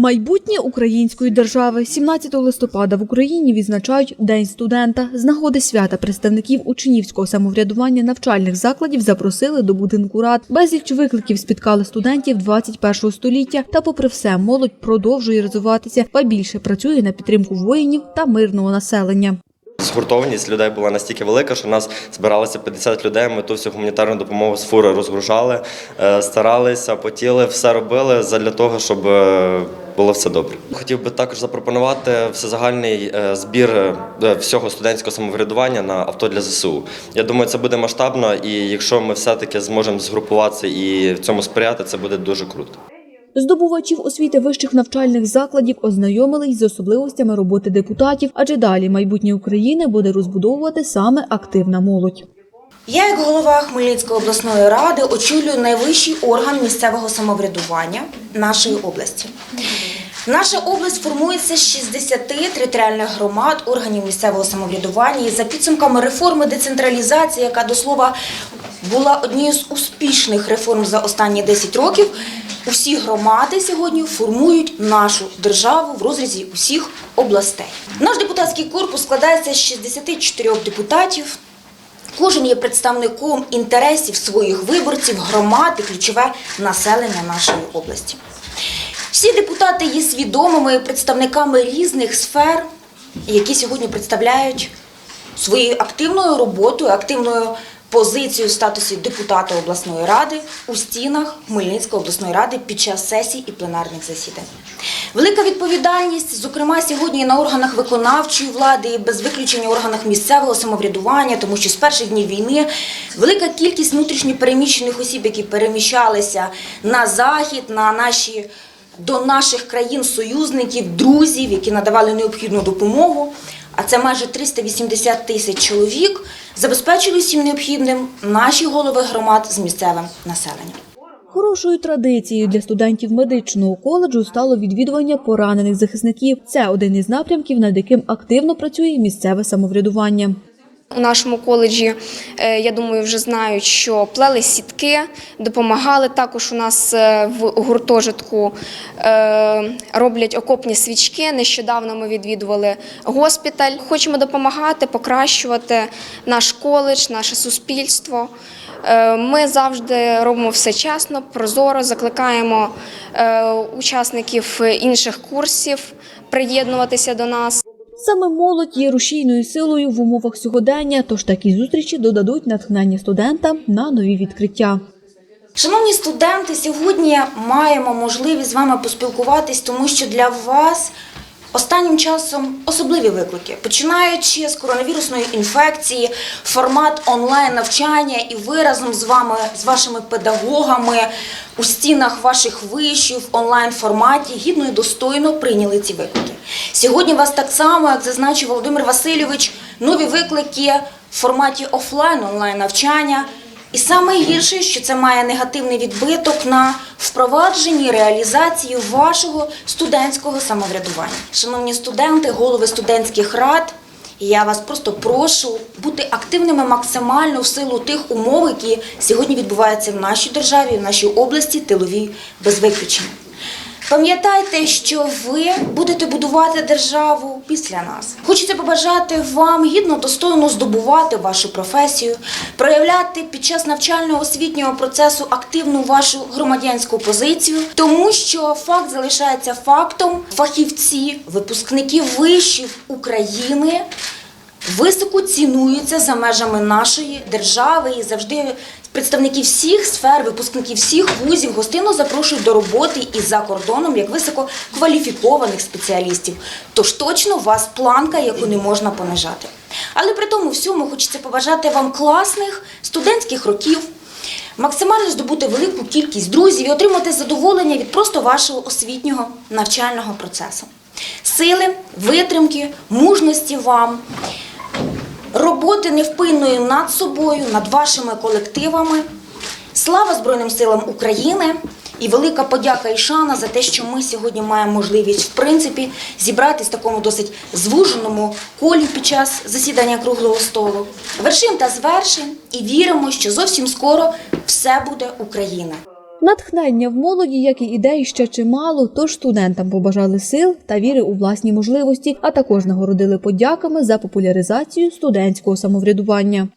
Майбутнє української держави 17 листопада в Україні відзначають День студента. З нагоди свята представників учнівського самоврядування навчальних закладів запросили до будинку рад. Безліч викликів спіткали студентів 21 століття. Та, попри все, молодь продовжує розвиватися, ба більше працює на підтримку воїнів та мирного населення. Згуртованість людей була настільки велика, що нас збиралося 50 людей. Ми ту всю гуманітарну допомогу з фури розгружали, е, старалися, потіли, все робили для того, щоб е, було все добре. Хотів би також запропонувати всезагальний е, збір е, всього студентського самоврядування на авто для ЗСУ. Я думаю, це буде масштабно, і якщо ми все-таки зможемо згрупуватися і в цьому сприяти, це буде дуже круто. Здобувачів освіти вищих навчальних закладів ознайомили й з особливостями роботи депутатів, адже далі майбутнє України буде розбудовувати саме активна молодь. Я, як голова Хмельницької обласної ради, очолюю найвищий орган місцевого самоврядування нашої області. Наша область формується з 60 територіальних громад органів місцевого самоврядування і за підсумками реформи децентралізації, яка до слова була однією з успішних реформ за останні 10 років. Усі громади сьогодні формують нашу державу в розрізі усіх областей. Наш депутатський корпус складається з 64 депутатів. Кожен є представником інтересів своїх виборців, громад і ключове населення нашої області. Всі депутати є свідомими представниками різних сфер, які сьогодні представляють своєю активною роботою, активною позицією в статусі депутата обласної ради у стінах Хмельницької обласної ради під час сесій і пленарних засідань. Велика відповідальність, зокрема, сьогодні на органах виконавчої влади, і без виключення органах місцевого самоврядування, тому що з перших днів війни велика кількість внутрішньопереміщених осіб, які переміщалися на захід, на наші до наших країн-союзників, друзів, які надавали необхідну допомогу. А це майже 380 тисяч чоловік забезпечили всім необхідним наші голови громад з місцевим населенням. Хорошою традицією для студентів медичного коледжу стало відвідування поранених захисників. Це один із напрямків, над яким активно працює місцеве самоврядування. У нашому коледжі, е, я думаю, вже знають, що плели сітки, допомагали. Також у нас е, в гуртожитку е, роблять окопні свічки. Нещодавно ми відвідували госпіталь. Хочемо допомагати, покращувати наш коледж, наше суспільство. Ми завжди робимо все чесно, прозоро, закликаємо учасників інших курсів приєднуватися до нас. Саме молодь є рушійною силою в умовах сьогодення, тож такі зустрічі додадуть натхнення студентам на нові відкриття. Шановні студенти, сьогодні маємо можливість з вами поспілкуватись, тому що для вас останнім часом особливі виклики, починаючи з коронавірусної інфекції, формат онлайн навчання, і ви разом з вами, з вашими педагогами у стінах ваших вишів онлайн форматі гідно і достойно прийняли ці виклики. Сьогодні вас так само, як зазначив Володимир Васильович, нові виклики в форматі офлайн онлайн навчання. І саме гірше, що це має негативний відбиток на впровадженні реалізації вашого студентського самоврядування. Шановні студенти, голови студентських рад, я вас просто прошу бути активними максимально в силу тих умов, які сьогодні відбуваються в нашій державі, в нашій області, тиловій без виключення. Пам'ятайте, що ви будете будувати державу після нас. Хочеться побажати вам гідно достойно здобувати вашу професію, проявляти під час навчального освітнього процесу активну вашу громадянську позицію, тому що факт залишається фактом. Фахівці, випускники вишів України високо цінуються за межами нашої держави і завжди представники всіх сфер, випускники всіх вузів гостинно запрошують до роботи і за кордоном як висококваліфікованих спеціалістів. Тож точно у вас планка, яку не можна понижати. Але при тому всьому хочеться побажати вам класних студентських років. Максимально здобути велику кількість друзів і отримати задоволення від просто вашого освітнього навчального процесу. Сили, витримки, мужності вам, роботи невпинної над собою, над вашими колективами. Слава Збройним силам України і велика подяка і шана за те, що ми сьогодні маємо можливість, в принципі, зібратись в такому досить звуженому колі під час засідання круглого столу. Вершим та звершим і віримо, що зовсім скоро все буде Україна. Натхнення в молоді, як і ідей, ще чимало, тож студентам побажали сил та віри у власні можливості, а також нагородили подяками за популяризацію студентського самоврядування.